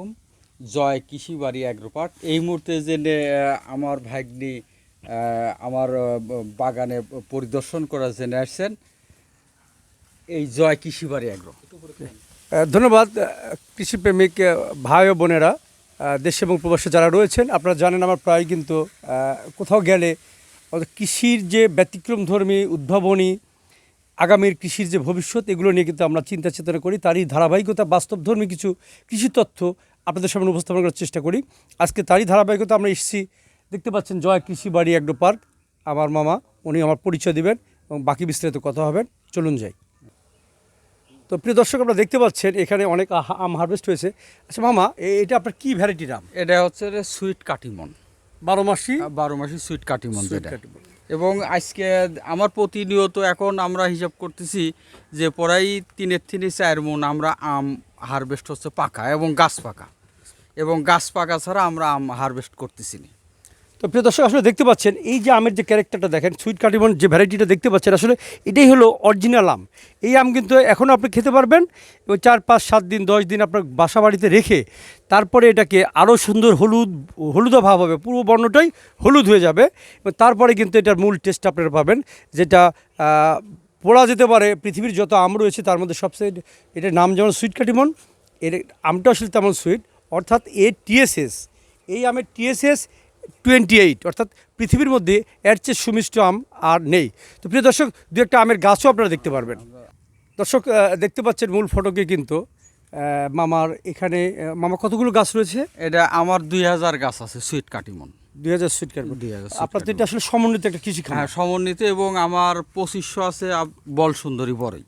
আলাইকুম। জয় কৃষি বাড়ি অ্যাগ্রোপার্ট এই মুহূর্তে যে আমার ভাগ্নি আমার বাগানে পরিদর্শন করার জন্য আসছেন। এই জয় কৃষি বাড়ি অ্যাগ্রো ধন্যবাদ কৃষিপ্রেমিক ভাই ও বোনেরা দেশে এবং প্রবাসে যারা রয়েছেন, আপনারা জানেন আমার প্রায় কিন্তু কোথাও গেলে কৃষির যে ব্যতিক্রমধর্মী উদ্ভাবনী, আগামীর কৃষির যে ভবিষ্যৎ, এগুলো নিয়ে কিন্তু আমরা চিন্তা চেতনা করি। তারই ধারাবাহিকতা, বাস্তবধর্মী কিছু কৃষি তথ্য আপনাদের সামনে উপস্থাপন করার চেষ্টা করি। আজকে তারই ধারাবাহিকতা আমরা এসেছি দেখতে পাচ্ছেন জয় কৃষি বাড়ি অ্যাগ্রো পার্ক। আমার মামা উনি আমার পরিচয় দিবেন এবং বাকি বিস্তারিত কথা হবেন চলুন যাই। তো প্রিয় দর্শক আপনারা দেখতে পাচ্ছেন এখানে অনেক আম হারভেস্ট হয়েছে। আচ্ছা মামা এটা আপনার কি ভ্যারাইটির আম? এটা হচ্ছে সুইট কাটিমন। বারো মাসি? বারো মাসি সুইট কাটিমন যেটা। এবং আজকে আমার প্রতিনিয়ত এখন আমরা হিসাব করতেছি যে প্রায় তিনের তিনে চার মন আমরা আম হারভেস্ট হচ্ছে পাকা এবং গাছ পাকা। এবং গাছ পাকা ছাড়া আমরা আম হারভেস্ট করতেছি তো প্রিয় দর্শক, আসলে দেখতে পাচ্ছেন, এই যে আমের যে ক্যারেক্টারটা দেখেন সুইট কাটিমন যে ভ্যারাইটিটা দেখতে পাচ্ছেন, আসলে এটাই হলো অরিজিনাল আম। এই আম কিন্তু এখনও আপনি খেতে পারবেন, এবং চার, পাঁচ, সাত দিন, দশ দিন আপনার বাসা বাড়িতে রেখে তারপরে এটাকে আরও সুন্দর হলুদ, হলুদা ভাব হবে পুরো বর্ণটাই হলুদ হয়ে যাবে, এবং তারপরে কিন্তু এটার মূল টেস্ট আপনারা পাবেন, যেটা বলা যেতে পারে, পৃথিবীর যত আম রয়েছে, তার মধ্যে সবচেয়ে, এটার নাম যেমন সুইট কাটিমন এর আমটা আসলে তেমন সুইট অর্থাৎ এ টিএসএস এই আমের টিএসএস টোয়েন্টি এইট অর্থাৎ পৃথিবীর মধ্যে এর চেয়ে সুমিষ্ট আম আর নেই। তো প্রিয় দর্শক দু একটা আমের গাছও আপনারা দেখতে পারবেন। দর্শক দেখতে পাচ্ছেন মূল ফটোকে কিন্তু মামার এখানে মামা কতগুলো গাছ রয়েছে? এটা আমার দুই হাজার গাছ আছে সুইট কাটিমন। দুই হাজার সুইট কার্বন 2000 sweet আপনার তো এটা আসলে সমন্বিত একটা কৃষি হ্যাঁ সমন্বিত এবং আমার পঁচিশশো আছে বল সুন্দরী বড়ই।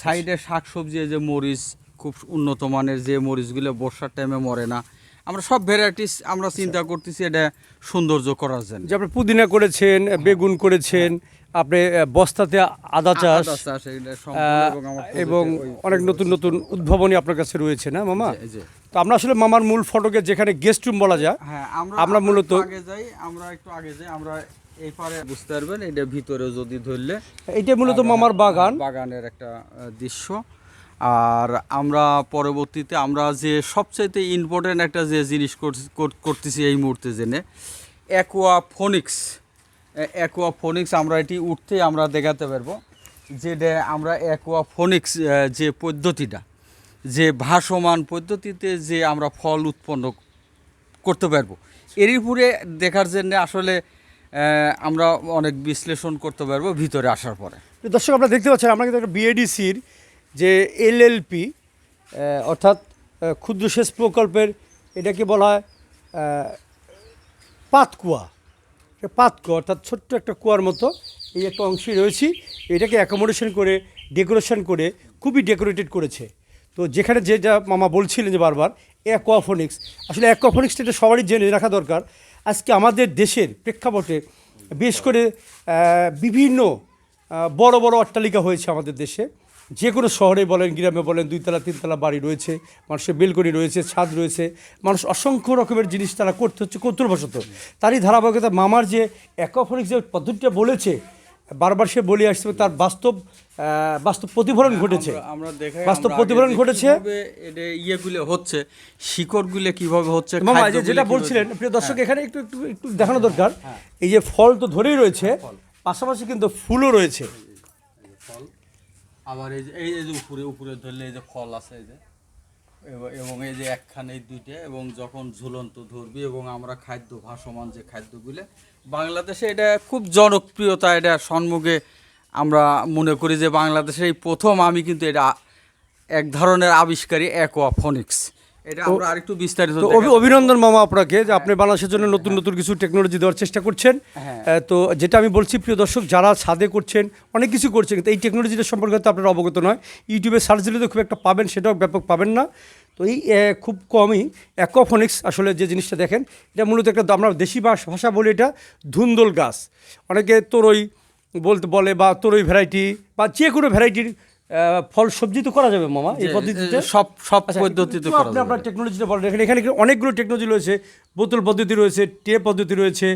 সাইডে শাক সবজি যে মরিচ খুব উন্নত মানের যে মরিচগুলো বর্ষার টাইমে মরে না। আমরা সব ভ্যারাইটিস আমরা চিন্তা করতেছি এটা সৌন্দর্য করার জন্য। যে আপনি পুদিনা করেছেন বেগুন করেছেন আপনি বস্তাতে আদা চাষ এবং অনেক নতুন নতুন উদ্ভাবনী আপনার কাছে রয়েছে না মামা। তো আমরা আসলে মামার মূল ফটোকে যেখানে গেস্ট রুম বলা যায় হ্যাঁ আমরা আমরা মূলত- আগে যাই আমরা একটু আগে যাই আমরা এই পারে বুঝতে পারবেন এটা ভিতরে যদি ধরলে এটা মূলত মামার বাগান। বাগানের একটা দৃশ্য। আর আমরা পরবর্তীতে, আমরা যে সবচাইতে ইম্পর্টেন্ট একটা যে জিনিস করতেছি এই মুহূর্তে জেনে অ্যাকোয়া ফোনিক্স অ্যাকোয়া ফোনিক্স আমরা এটি উঠতে আমরা দেখাতে পারব, যেটা আমরা অ্যাকোয়া ফোনিক্স যে পদ্ধতিটা, যে ভাসমান পদ্ধতিতে যে আমরা ফল উৎপন্ন করতে পারব। এরই উপরে দেখার জন্য আসলে আমরা অনেক বিশ্লেষণ করতে পারব ভিতরে আসার পরে। দর্শক, আপনারা দেখতে পাচ্ছেন, আমরা কিন্তু একটা বিএডিসির যে এলএলপি অর্থাৎ ক্ষুদ্র সেচ প্রকল্পের এটাকে বলা হয় পাতকুয়া। পাতকুয়া, অর্থাৎ ছোট্ট একটা কুয়ার মতো। এই একটা অংশে রয়েছি। এটাকে অ্যাকোমোডেশন করে ডেকোরেশন করে, খুবই ডেকোরেটেড করেছে। তো যেখানে যেটা মামা বলছিলেন যে বারবার অ্যাকোয়াফোনিক্স আসলে অ্যাকোয়াফোনিক্সটা এটা সবারই জেনে রাখা দরকার। আজকে আমাদের দেশের প্রেক্ষাপটে বেশ করে বিভিন্ন বড় বড় অট্টালিকা হয়েছে আমাদের দেশে। যে কোনো শহরে বলেন গ্রামে বলেন দুইতলা তিনতলা বাড়ি রয়েছে মানুষের বেলকনি রয়েছে ছাদ রয়েছে মানুষ অসংখ্য রকমের জিনিস তারা করতে হচ্ছে কৌতূহলবশত। তারই ধারাবাহিকতা মামার যে অ্যাকোফোনিক্স যে পদ্ধতিটা বলেছে বারবার সে বলে আসছে তার বাস্তব বাস্তব প্রতিফলন ঘটেছে। আমরা- দেখাই বাস্তব প্রতিফলন ঘটেছে। ইয়েগুলো হচ্ছে শিকড়গুলো কীভাবে হচ্ছে মামা যেটা বলছিলেন প্রিয় দর্শক এখানে একটু একটু একটু দেখানো দরকার। এই যে ফল তো ধরেই রয়েছে পাশাপাশি কিন্তু ফুলও রয়েছে। আবার এই যে এই যে উপরে উপরে ধরলে এই যে ফল আছে এই যে, এবং- এই যে একখানে এই দুইটা, এবং যখন ঝুলন্ত ধরবি এবং আমরা খাদ্য, ভাসমান যে খাদ্যগুলো, বাংলাদেশে এটা খুব জনপ্রিয়তা, এটা সম্মুখে আমরা মনে করি যে বাংলাদেশে এই প্রথম আমি কিন্তু এটা এক ধরনের আবিষ্কারী অ্যাকোয়াফোনিক্স এটা আমরা আরেকটু বিস্তারিত অভিনন্দন মামা আপনাকে যে আপনি বাংলাদেশের জন্য নতুন নতুন কিছু টেকনোলজি দেওয়ার চেষ্টা করছেন। হ্যাঁ। তো যেটা আমি বলছি প্রিয় দর্শক যারা ছাদে করছেন অনেক কিছু করছেন কিন্তু এই টেকনোলজিটা সম্পর্কে তো আপনারা অবগত নয়। ইউটিউবে সার্চ দিলে তো খুব একটা পাবেন সেটাও ব্যাপক পাবেন না। তো এই খুব কমই অ্যাকোফোনিক্স আসলে যে জিনিসটা দেখেন এটা মূলত একটা আমরা দেশি ভাষা বলি এটা ধুন্দল গাছ। অনেকে তরই বলতে বলে বা তরই ভ্যারাইটি বা যে কোনো ভ্যারাইটির ফল সবজি তো করা যাবে মামা এই পদ্ধতিতে? সব সব আচ্ছা, পদ্ধতিতে করা আপনি যাবে। আপনার টেকনোলজিটা বলেন। এখানে এখানে অনেকগুলো টেকনোলজি রয়েছে বোতল পদ্ধতি রয়েছে টে পদ্ধতি রয়েছে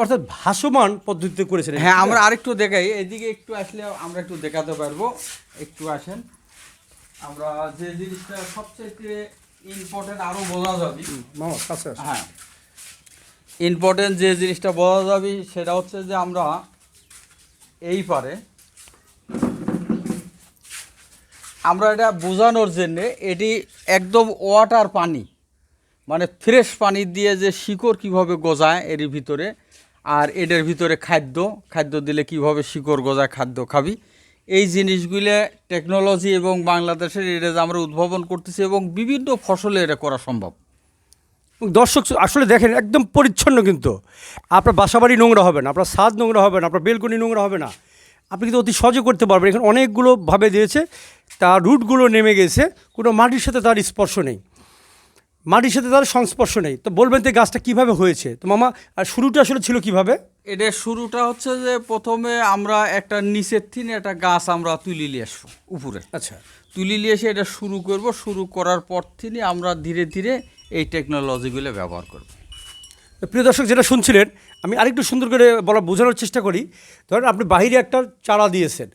অর্থাৎ ভাসমান পদ্ধতিতে করেছেন। হ্যাঁ আমরা আরেকটু দেখাই। এদিকে একটু আসলে আমরা একটু দেখাতে পারব। একটু আসেন। আমরা যে জিনিসটা সবচেয়ে ইম্পর্টেন্ট আরও বোঝা যাবে। মামা কাছে। হ্যাঁ। ইম্পর্টেন্ট যে জিনিসটা বোঝা যাবে সেটা হচ্ছে যে আমরা এই পারে আমরা এটা বোঝানোর জন্যে এটি একদম ওয়াটার পানি মানে ফ্রেশ পানি দিয়ে যে শিকড় কীভাবে গজায় এর ভিতরে আর এটার ভিতরে খাদ্য খাদ্য দিলে কীভাবে শিকড় গজায় খাদ্য খাবি, এই জিনিসগুলো টেকনোলজি এবং বাংলাদেশের এটা আমরা উদ্ভাবন করতেছি এবং বিভিন্ন ফসলে এটা করা সম্ভব। দর্শক, আসলে দেখেন, একদম পরিচ্ছন্ন কিন্তু। আপনার বাসাবাড়ি নোংরা হবে না, আপনার ছাদ নোংরা হবে না, আপনার বেলকনি নোংরা হবে না। আপনি কিন্তু অতি সহজে করতে পারবেন। এখানে অনেকগুলো ভাবে দিয়েছে। তার রুটগুলো নেমে গেছে কোনো মাটির সাথে তার স্পর্শ নেই। মাটির সাথে তার সংস্পর্শ নেই। তো বলবেন তো গাছটা কীভাবে হয়েছে? তো মামা আর শুরুটা আসলে ছিল কীভাবে? এটা শুরুটা হচ্ছে যে প্রথমে আমরা একটা নিচের থিনে একটা গাছ আমরা তুলি নিয়ে আসব উপরে। আচ্ছা। তুলি নিয়ে এসে এটা শুরু করব। শুরু করার পর থেকে আমরা ধীরে ধীরে এই টেকনোলজিগুলো ব্যবহার করব। প্রিয় দর্শক যেটা শুনছিলেন আমি আরেকটু সুন্দর করে বলা বোঝানোর চেষ্টা করি। ধরেন আপনি বাইরে একটা চারা দিয়েছেন।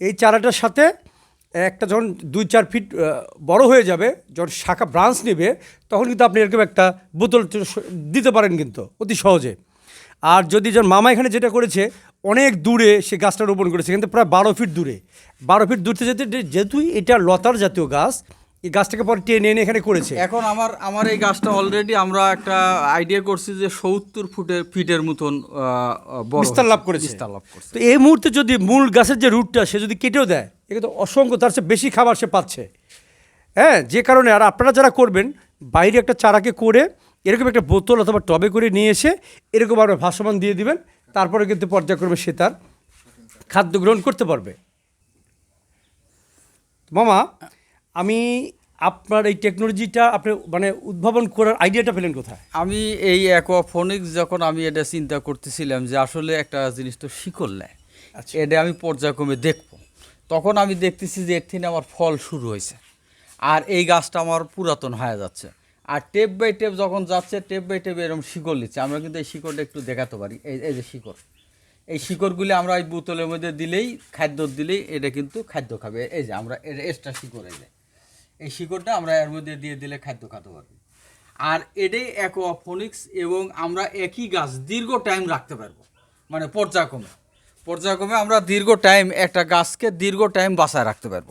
এই চারাটার সাথে একটা যখন দুই চার ফিট বড় হয়ে যাবে যখন শাখা ব্রাঞ্চ নেবে তখন কিন্তু আপনি এরকম একটা বোতল দিতে পারেন কিন্তু অতি সহজে। আর যদি যখন মামা এখানে যেটা করেছে অনেক দূরে সে গাছটা রোপণ করেছে কিন্তু প্রায় বারো ফিট দূরে। বারো ফিট দূরতে যেতে যেহেতু এটা লতার জাতীয় গাছ এই গাছটাকে পরে টেনে এনে এখানে করেছে। এখন আমার আমার এই গাছটা অলরেডি আমরা একটা আইডিয়া করছি যে সত্তর ফুটের ফিটের মতন বিস্তার লাভ করেছে। বিস্তার লাভ করছে। তো এই মুহূর্তে যদি মূল গাছের যে রুটটা সে যদি কেটেও দেয় একে তো অসংখ্য তার চেয়ে বেশি খাবার সে পাচ্ছে। হ্যাঁ যে কারণে আর আপনারা যারা করবেন বাইরে একটা চারাকে করে এরকম একটা বোতল অথবা টবে করে নিয়ে এসে এরকম আপনার ভাসমান দিয়ে দিবেন তারপরে কিন্তু পর্যায়ক্রমে সে তার খাদ্য গ্রহণ করতে পারবে। মামা আমি আপনার এই টেকনোলজিটা আপনি মানে উদ্ভাবন করার আইডিয়াটা পেলেন কোথায়? আমি এই অ্যাকোয়াফোনিক্স যখন আমি এটা চিন্তা করতেছিলাম যে আসলে একটা জিনিস তো শিকল নেয়। আচ্ছা। এটা আমি পর্যায়ক্রমে দেখব। তখন আমি দেখতেছি যে এর থেকে আমার ফল শুরু হয়েছে। আর এই গাছটা আমার পুরাতন হয়ে যাচ্ছে। আর টেপ বাই টেপ যখন যাচ্ছে, টেপ বাই টেপ এরকম শিকড় নিচ্ছে। আমরা কিন্তু এই শিকড়টা একটু দেখাতে পারি। এই এই যে শিকড়। এই শিকড়গুলি আমরা এই বোতলের মধ্যে দিলেই, খাদ্য দিলেই এটা কিন্তু খাদ্য খাবে। এই যে আমরা এটা এক্সট্রা শিকড় এই যে। এই শিকড়টা আমরা এর মধ্যে দিয়ে দিলে খাদ্য খাতে পারব। আর এটাই অ্যাকোয়াফোনিক্স এবং আমরা একই গাছ দীর্ঘ টাইম রাখতে পারব। মানে পর্যায়ক্রমে। পর্যায়ক্রমে আমরা দীর্ঘ টাইম একটা গাছকে দীর্ঘ টাইম বাঁচায় রাখতে পারব।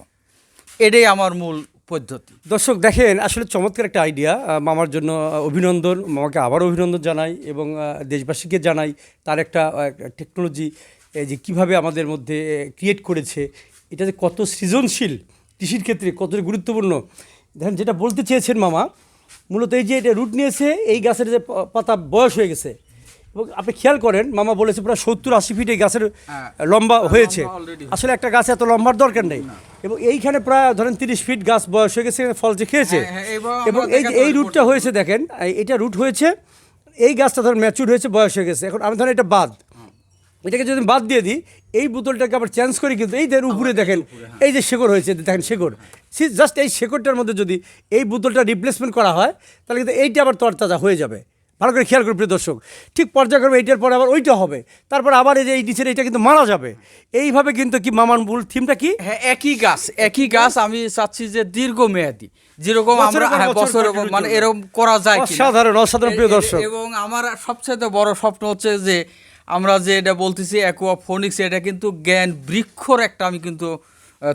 এটাই আমার মূল পদ্ধতি। দর্শক, দেখেন, আসলে চমৎকার একটা আইডিয়া মামার জন্য অভিনন্দন, মামাকে আবার অভিনন্দন জানাই এবং দেশবাসীকে জানাই তার একটা টেকনোলজি যে কীভাবে আমাদের মধ্যে ক্রিয়েট করেছে। এটা যে কত সৃজনশীল কৃষির ক্ষেত্রে, কত গুরুত্বপূর্ণ। দেখেন, যেটা বলতে চেয়েছেন মামা, মূলত এই যে এটা রুট নিয়েছে, এই গাছের যে পাতা বয়স হয়ে গেছে। এবং আপনি খেয়াল করেন মামা বলেছে প্রায় সত্তর আশি ফিট এই গাছের হ্যাঁ। লম্বা হয়েছে। আসলে একটা গাছ এত লম্বার দরকার নেই। এবং এইখানে প্রায় ধরেন তিরিশ ফিট গাছ বয়স হয়ে গেছে ফল যে খেয়েছে। হ্যাঁ, হ্যাঁ, এবং এই যে এই রুটটা হয়েছে দেখেন এটা রুট হয়েছে এই গাছটা ধরেন ম্যাচুর হয়েছে বয়স হয়ে গেছে। এখন আমি ধরেন এটা বাদ। এটাকে যদি বাদ দিয়ে দিই এই বোতলটাকে আবার চেঞ্জ করি কিন্তু এই দেখেন উপরে দেখেন এই যে শেকড় হয়েছে দেখেন শেকড়। জাস্ট এই শেকড়টার মধ্যে যদি এই বোতলটা রিপ্লেসমেন্ট করা হয় তাহলে কিন্তু এইটা আবার তরতাজা হয়ে যাবে। ভালো করে খেয়াল করুন প্রিয় দর্শক। ঠিক পর্যায়ক্রমে এইটার পরে আবার ওইটা হবে। তারপর আবার এই যে এই নিচের এইটা কিন্তু মারা যাবে। এইভাবে কিন্তু কি মামান মূল থিমটা কি? হ্যাঁ একই গাছ একই গাছ আমি চাচ্ছি যে দীর্ঘ মেয়াদি যেরকম আমরা হ্যাঁ, বছর মানে এরকম করা যায় কিনা। অসাধারণ, প্রিয় দর্শক। এবং আমার সবচেয়ে বড় স্বপ্ন হচ্ছে যে আমরা যে এটা বলতেছি অ্যাকোয়াফোনিক্স এটা কিন্তু জ্ঞান বৃক্ষর একটা আমি কিন্তু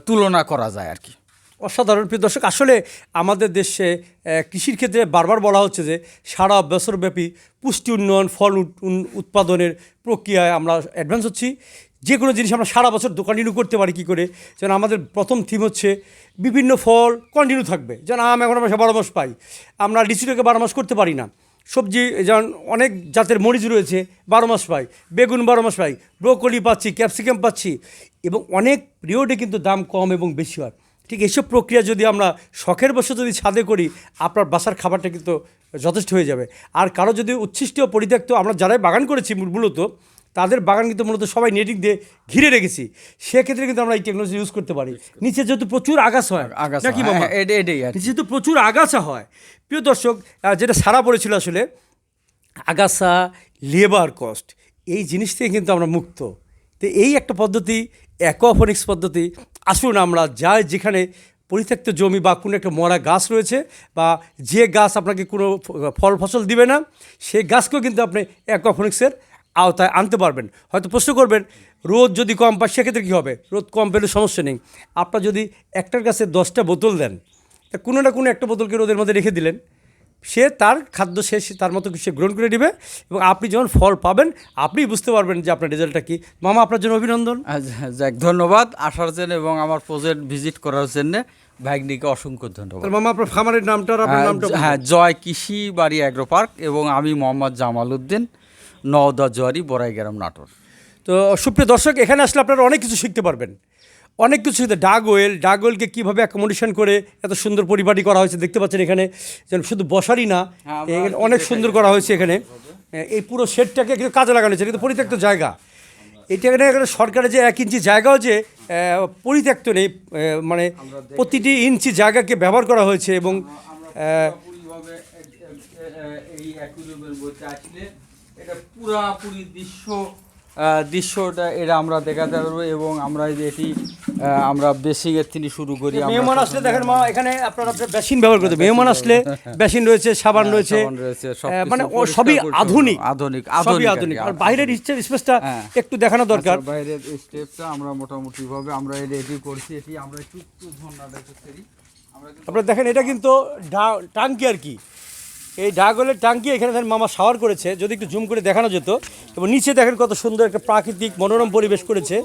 তুলনা করা যায় আর কি। অসাধারণ। প্রিয় দর্শক, আসলে আমাদের দেশে কৃষির ক্ষেত্রে বারবার বলা হচ্ছে যে, সারা বছরব্যাপী পুষ্টি উন্নয়ন, ফল উৎ- উৎপাদনের প্রক্রিয়ায় আমরা অ্যাডভান্স হচ্ছি। যে কোনো জিনিস আমরা সারা বছর কন্টিনিউ করতে পারি কী করে? যেন আমাদের প্রথম থিম হচ্ছে বিভিন্ন ফল কন্টিনিউ থাকবে। যেন আম এখন আমরা বারো মাস পাই। আমরা লিচুটাকে বারো মাস করতে পারি না। সবজি যেমন অনেক জাতের মরিচ রয়েছে, বারো মাস পাই। বেগুন বারো মাস পাই। ব্রোকলি পাচ্ছি, ক্যাপসিকাম পাচ্ছি এবং অনেক পিরিয়ডে কিন্তু দাম কম এবং বেশি হয়। ঠিক এইসব প্রক্রিয়া যদি আমরা শখের বসে যদি ছাদে করি আপনার বাসার খাবারটা কিন্তু যথেষ্ট হয়ে যাবে। আর কারও যদি উচ্ছিষ্ট পরিত্যক্ত আমরা যারাই বাগান করেছি মূলত তাদের বাগান কিন্তু মূলত সবাই নেটিং দিয়ে ঘিরে রেখেছি। সেক্ষেত্রে কিন্তু আমরা এই টেকনোলজি ইউজ করতে পারি। নিচে যেহেতু প্রচুর আগাছ হয় আগাছা, নাকি হ্যাঁ, হ্যাঁ, কি। যেহেতু প্রচুর আগাছা হয় প্রিয় দর্শক যেটা সারা পড়েছিল আসলে আগাছা লেবার কস্ট এই জিনিস থেকে কিন্তু আমরা মুক্ত। তো এই একটা পদ্ধতি, অ্যাকোয়াফোনিক্স পদ্ধতি। আসুন আমরা যাই যেখানে পরিত্যক্ত জমি বা কোনো একটা মরা গাছ রয়েছে বা যে গাছ আপনাকে কোনো ফল, ফসল দিবে না সেই গাছকেও কিন্তু আপনি অ্যাকোফোনিক্সের আওতায় আনতে পারবেন। হয়তো প্রশ্ন করবেন, রোদ যদি কম পায়, সেক্ষেত্রে কী হবে? রোদ কম পেলে সমস্যা নেই। আপনার যদি একটার কাছে দশটা বোতল দেন, তা কোনো না কোনো একটা বোতলকে রোদের মধ্যে রেখে দিলেন সে তার খাদ্য শেষ তার মতো সে গ্রহণ করে নেবে এবং আপনি যখন ফল পাবেন আপনি বুঝতে পারবেন যে আপনার রেজাল্টটা কী। মামা আপনার জন্য অভিনন্দন। যাক ধন্যবাদ আসার জন্য এবং আমার প্রজেক্ট ভিজিট করার জন্য। ভাগ্নিকে অসংখ্য ধন্যবাদ। মামা আপনার খামারের নামটা আপনার নামটা হ্যাঁ জয় কৃষি বাড়ি অ্যাগ্রো পার্ক এবং আমি মোহাম্মদ জামাল উদ্দিন নওদা জোয়ারি বড়াইগ্রাম নাটোর। তো সুপ্রিয় দর্শক এখানে আসলে আপনারা অনেক কিছু শিখতে পারবেন। অনেক কিছু ডাগ ওয়েল ডাগ ওয়েলকে কীভাবে অ্যাকোমোডেশন করে এত সুন্দর পরিপাটি করা হয়েছে দেখতে পাচ্ছেন এখানে। যেন শুধু বসারই না হ্যাঁ, এখানে অনেক সুন্দর করা হয়েছে এখানে। এই পুরো শেডটাকে কিন্তু কাজে লাগানো হয়েছে কিন্তু পরিত্যক্ত জায়গা। এটা এখানে সরকারের যে এক ইঞ্চি জায়গাও যে পরিত্যক্ত নেই মানে প্রতিটি ইঞ্চি জায়গাকে ব্যবহার করা হয়েছে এবং এই মধ্যে আসলে এটা পুরাপুরি দৃশ্য দৃশ্যটা এটা আমরা দেখাতে পারব এবং আমরা এই যে এটি আমরা বেসিকের থেকে শুরু করি মেহমান আসলে দেখেন মা এখানে আপনারা বেসিন ব্যবহার করতে মেহমান আসলে বেসিন রয়েছে সাবান রয়েছে হ্যাঁ, রয়েছে, মানে সবই আধুনিক আধুনিক, সবই আধুনিক আর বাইরের ইচ্ছের স্পেসটা হ্যাঁ। একটু দেখানো দরকার। আচ্ছা, বাইরের স্টেপটা আমরা মোটামুটি ভাবে আমরা রেডি করছি এটি আমরা একটু। আমরা কিন্তু আপনারা দেখেন এটা কিন্তু টাঙ্কি আর কি। এই ডাগলের টাঙ্কি এখানে দেখেন মামা শাওয়ার করেছে যদি একটু জুম করে দেখানো যেত। এবং নিচে দেখেন কত সুন্দর একটা প্রাকৃতিক মনোরম পরিবেশ করেছে।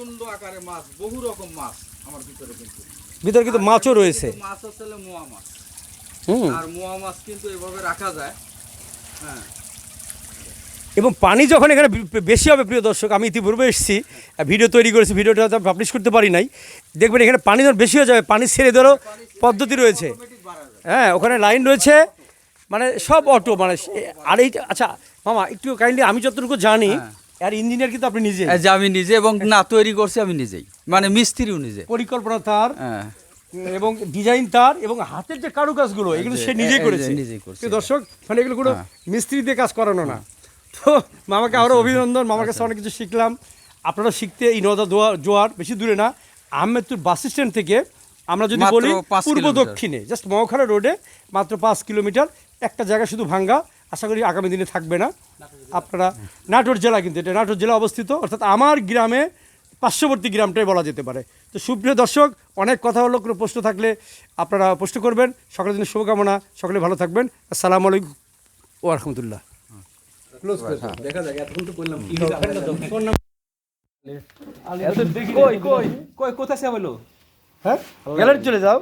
ভিতরে কিন্তু। মাছও রয়েছে। হ্যাঁ। এবং পানি যখন এখানে বেশি হবে প্রিয় দর্শক আমি ইতিপূর্বে এসেছি ভিডিও তৈরি করেছি ভিডিওটা পাবলিশ করতে পারি নাই। দেখবেন এখানে পানি যখন বেশি হয়ে যাবে পানি ছেড়ে দেওয়ারও পদ্ধতি রয়েছে। হ্যাঁ ওখানে লাইন রয়েছে। মানে সব অটো মানে আর এই আচ্ছা মামা একটু কাইন্ডলি আমি যতটুকু জানি আর ইঞ্জিনিয়ার কিন্তু আপনি নিজে। যে আমি নিজে এবং না তৈরি করছি আমি নিজেই। মানে মিস্ত্রিও নিজে। পরিকল্পনা তার হ্যাঁ। এবং ডিজাইন তার এবং হাতের যে কারুকাজগুলো এগুলো সে নিজেই করেছে। নিজেই করছে। দর্শক মানে এগুলো কোনো হ্যাঁ। মিস্ত্রি দিয়ে কাজ করানো না। তো মামাকে আরও অভিনন্দন মামার কাছে অনেক কিছু শিখলাম। আপনারা শিখতে এই নদা দোয়া জোয়ার বেশি দূরে না আহমেদপুর বাস স্ট্যান্ড থেকে আমরা যদি বলি পূর্ব দক্ষিণে জাস্ট মহাখানা রোডে মাত্র পাঁচ কিলোমিটার। একটা জায়গা শুধু ভাঙ্গা আশা করি আগামী দিনে থাকবে না। আপনারা নাটোর জেলা কিন্তু এটা নাটোর জেলা অবস্থিত অর্থাৎ আমার গ্রামে পার্শ্ববর্তী গ্রামটাই বলা যেতে পারে। তো সুপ্রিয় দর্শক অনেক কথা হলো কোনো প্রশ্ন থাকলে আপনারা প্রশ্ন করবেন। সকলের জন্য শুভকামনা সকলে ভালো থাকবেন। আসসালামু আলাইকুম। ও রহমতুল্লাহ দেখা যাক এতক্ষণ তো করলাম কি কই কই কই কোথায় সে হ্যাঁ? গ্যালারি চলে যাও।